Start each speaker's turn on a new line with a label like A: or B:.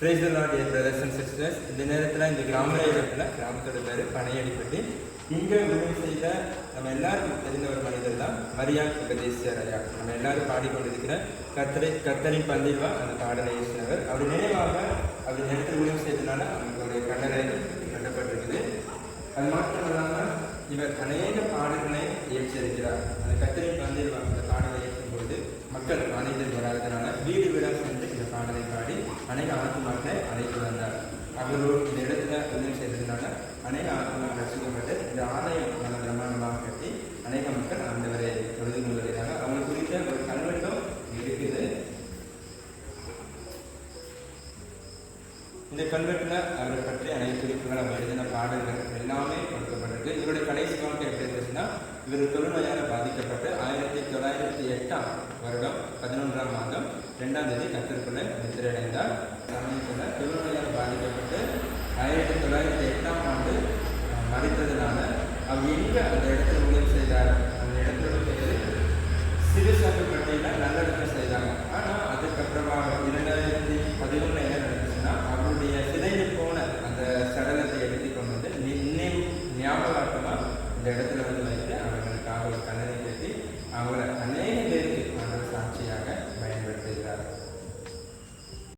A: Price lord என் brothers and sisters இந்த நேரத்தில் இந்த கிராம இடத்துல கிராமத்தோட பேர் பனையடிப்பட்டு. இங்கே உதவி செய்த நம்ம எல்லாருக்கும் தெரிந்த ஒரு மனிதர் தான் மரியா உபதேசியர் ஐயா நம்ம எல்லாரும் பாடிக்கொண்டிருக்கிற கத்தரை கத்தரின் பந்தில்வா அந்த பாடலை இயற்றினவர். அவர் நினைவாக அவர் இந்த இடத்துல உதவி செய்ததுனால அவருக்கு ஒரு கண்டனை கட்டப்பட்டிருக்குது. அது மட்டும் இல்லாமல் இவர் அநேக பாடல்களை இயற்றியிருக்கிறார். அந்த கத்தரின் பந்தில்வா அந்த பாடலை இயற்றும் பொழுது மக்கள் அனைத்து வராதனால வீடு வீடாக சென்று இந்த பாடலை பாடி அநேக ஆத்மாக்களை அழைத்து வந்தார் அவர்கள் இந்த இடத்துல உதவி செய்ததுனால அநேக ஆத்மாக்கள் ரசிக்கப்பட்டு இந்த ஆலயம் நல்ல பிரமாண்டமாக கட்டி அநேக மக்கள் ஆண்டவரை தொழுது கொள்கிறாங்க அவங்க குறித்த ஒரு கல்வெட்டம் இருக்குது. இந்த கல்வெட்டில் அவரை பற்றி அனைத்து குறிப்புகள் அவர் எழுதின பாடல்கள் எல்லாமே கொடுக்கப்பட்டிருக்கு. இவருடைய கடைசி வாழ்க்கை எப்படி இருந்துச்சுன்னா இவர் தொழுநோயால் பாதிக்கப்பட்டு ஆயிரத்தி தொள்ளாயிரத்தி எட்டாம் வருடம் பதினொன்றாம் மாதம் ரெண்டாம் தேதி கத்திற்குள்ள சமயத்தில் தொழுநோயால் பாதிக்கப்பட்டு ஆயிரத்தி தொள்ளாயிரத்தி எட்டாம் ஆண்டு மறைத்ததுனால அவர் எங்கே அந்த இடத்துல உதவி செய்தார்? அந்த இடத்தோட பேர் சிறுசங்கப்பட்டியில் நல்லடக்கம் செய்தாங்க. ஆனால் அதுக்கப்புறமாக இரண்டாயிரத்தி பதினொன்று என்ன நடந்துச்சுன்னா அவருடைய சிதையில் போன அந்த சடலத்தை எடுத்து கொண்டு வந்து நினைவு ஞாபகார்த்தமாக இந்த இடத்துல வந்து வைத்து அவர்களுக்காக ஒரு கண்ணனை கட்டி அவங்கள